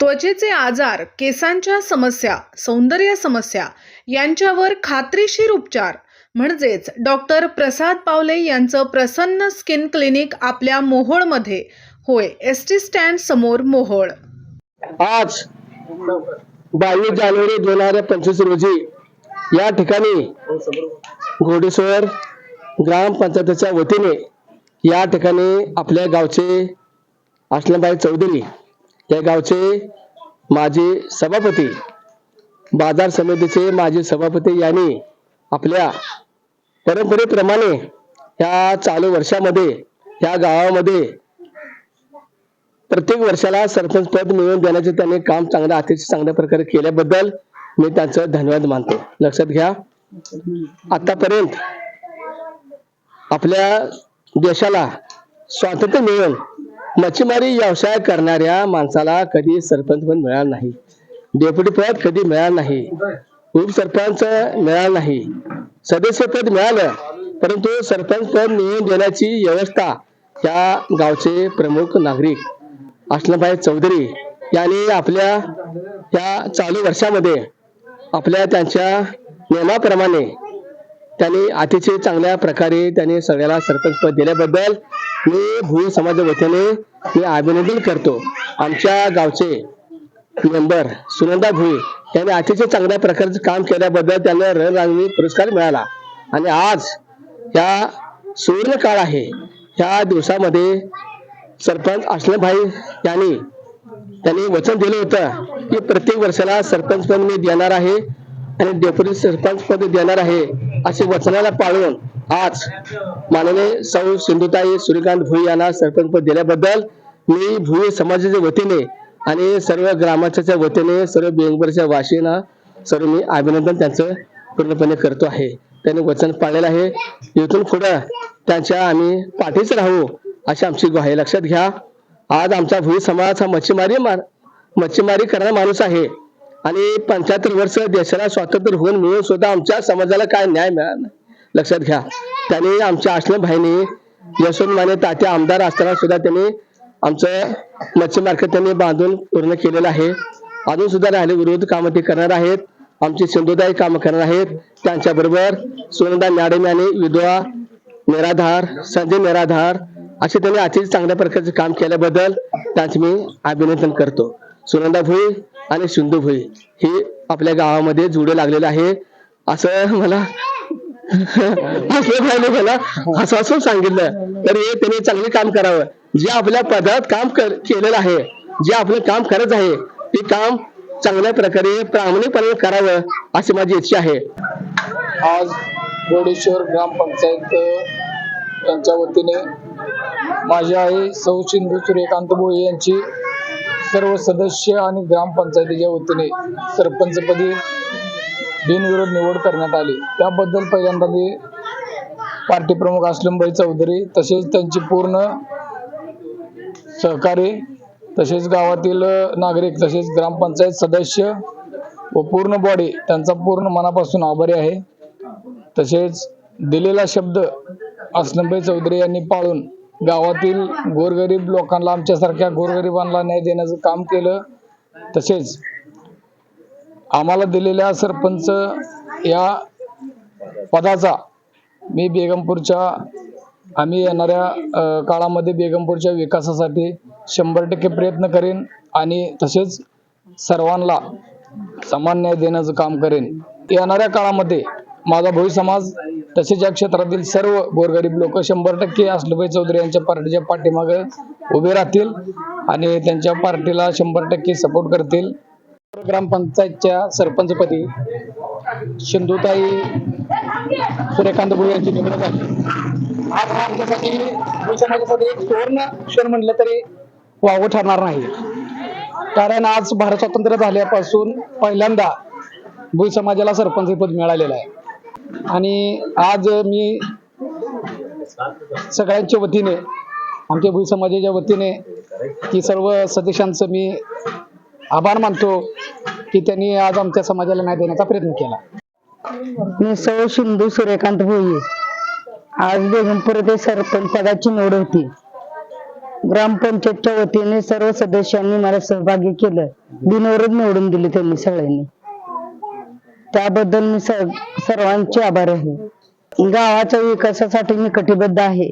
त्वचेचे आजार केसांच्या समस्या सौंदर्य समस्या यांच्यावर खात्रीशीर उपचार. म्हणजेच डॉक्टर प्रसाद पावले यांचं प्रसन्न स्किन क्लिनिक आपल्या मोहोळमध्ये. होय एस टी स्टँड समोर मोहोळ. आज बावीस जानेवारी दोन हजार पंचवीस रोजी या ठिकाणी घोडेश्वर ग्रामपंचायतीच्या वतीने या ठिकाणी आपल्या गावचे असलमबाई चौधरी या गावचे माजी सभापती बाजार समितीचे माजी सभापती यांनी आपल्या परंपरेप्रमाणे ह्या चालू वर्षामध्ये ह्या गावामध्ये प्रत्येक वर्षाला सरपंच पद मिळवून देण्याचे त्यांनी काम चांगलं अतिशय चांगल्या प्रकारे केल्याबद्दल मी त्यांचं धन्यवाद मानतो. लक्षात घ्या. आतापर्यंत आपल्या देशाला स्वातंत्र्य मिळून मच्छीमारी व्यवसाय करणाऱ्या माणसाला कधी सरपंच पण मिळालं नाही. डेप्युटी पद कधी मिळालं नाही. उपसरपंच मिळालं नाही. सदस्य पद मिळालं परंतु सरपंच पद मिळवून देण्याची व्यवस्था या गावचे प्रमुख नागरिक असलमभाई चौधरी यांनी आपल्या या चालू वर्षामध्ये आपल्या त्यांच्या नियमाप्रमाणे त्यांनी अतिशय चांगल्या प्रकारे त्याने सगळ्याला सरपंच पद दिल्याबद्दल मी भू समाजा वतीने मी अभिनंदन करतो. आमच्या गावचे मेंबर सुनंदा भुई यांनी अतिशय चांगल्या प्रकारचं काम केल्याबद्दल त्यांना रणरांगणी पुरस्कार मिळाला. आणि आज या सुवर्ण काळ आहे. ह्या दिवसामध्ये सरपंच असलमभाई यांनी त्यांनी वचन दिलं होतं की प्रत्येक वर्षाला सरपंच पद मी देणार आहे आणि डेप्युटी सरपंच पद देणार आहे. असे वचनाला पाळून आज माननीय सौ सिंधुताई सूर्यकांत भुई यांना सरपंच पद दिल्याबद्दल मी भुई समाजाच्या वतीने आणि सर्व ग्रामस्थाच्या वतीने सर्व बेंगबरच्या वाशीना सर्व मी अभिनंदन त्यांचं पूर्णपणे करतो आहे. त्यांनी वचन पाळलेलं आहे. इथून पुढं त्यांच्या आम्ही पाठीच राहू अशी आमची ग्वाही. लक्षात घ्या. आज आमचा भुई समाज हा मच्छीमारी मार मच्छीमारी करणारा माणूस आहे. आणि पंच्याहत्तर वर्ष देशाला स्वातंत्र्य होऊन मिळून सुद्धा आमच्या समाजाला काय न्याय मिळाला लक्षात घ्या. त्यांनी आमच्या आश्रम भाईने यशवंत माने तात्या आमदार असताना सुद्धा त्यांनी आमचं मच्छी मार्केट त्यांनी बांधून पूर्ण केलेलं आहे. अजून सुद्धा राहिले विरोध कामं ते करणार आहेत. आमची सिंधुदाई कामं करणार आहेत. त्यांच्या बरोबर सुनंदा मॅडम यांनी विधवा निराधार संजय निराधार असे त्यांनी अतिशय चांगल्या प्रकारचे काम केल्याबद्दल त्यांचे मी अभिनंदन करतो. सुनंदा भोई आणि सिंधू भुई हे आपल्या गावामध्ये जुडे लागलेले आहे. असं मला असं मला असं असं सांगितलं. तर हे त्यांनी चांगले काम करावं. जे आपल्या पदात काम कर- केलेलं आहे जे आपलं काम करत आहे ते काम चांगल्या प्रकारे प्रामाणिकपणे करावं अशी माझी इच्छा आहे. आज बोडेश्वर ग्रामपंचायत यांच्या वतीने माझी आई सौ सिंधू सूर्यकांत भोई यांची सर्व सदस्य आणि ग्रामपंचायतीच्या वतीने सरपंचपदी बिनविरोध निवड करण्यात आली. त्याबद्दल पहिल्यांदा मी पार्टी प्रमुख असलमभाई चौधरी तसेच त्यांची पूर्ण सहकारी तसेच गावातील नागरिक तसेच ग्रामपंचायत सदस्य व पूर्ण बॉडी त्यांचा पूर्ण मनापासून आभारी आहे. तसेच दिलेला शब्द असलमभाई चौधरी यांनी पाळून गावातील गोरगरीब लोकांना आमच्यासारख्या गोरगरिबांना न्याय देण्याचं काम केलं तसेच आम्हाला दिलेल्या सरपंच या पदाचा मी बेगमपूरच्या आम्ही येणाऱ्या काळामध्ये बेगमपूरच्या विकासासाठी शंभर टक्के प्रयत्न करेन आणि तसेच सर्वांना समान न्याय देण्याचं काम करेन. येणाऱ्या काळामध्ये माझा भोई समाज तसेच या क्षेत्रातील सर्व गोरगरीब लोक शंभर टक्के असलुभाई चौधरी यांच्या पार्टीच्या पाठीमागे उभे राहतील आणि त्यांच्या पार्टीला शंभर टक्के सपोर्ट करतील. ग्रामपंचायतच्या सरपंचपदी सिंधुताई सूर्यकांत भोई यांची निवड झाली. आज आमच्यासाठी समाजासाठी एक सुवर्ण क्षण म्हटलं तरी वावं ठरणार नाही. कारण आज भारत स्वातंत्र्य झाल्यापासून पहिल्यांदा भुई समाजाला सरपंच पद मिळालेलं आहे. आणि आज मी सगळ्यांच्या वतीने आमच्या भुई समाजाच्या वतीने की सर्व सदस्यांचं मी आभार मानतो की त्यांनी आज आमच्या समाजाला न्याय देण्याचा प्रयत्न केला. मी सौ सिंधू सूर्यकांत भोई. आज बेगमपूर येथे सरपंच पदाची निवड होती. ग्रामपंचायतच्या वतीने सर्व सदस्यांनी मला सहभागी केलं. बिनविरोध निवडून दिले त्यांनी सगळ्यांनी. त्याबद्दल मी सर्वांचे आभार आहे. गावाच्या विकासासाठी मी कटिबद्ध आहे.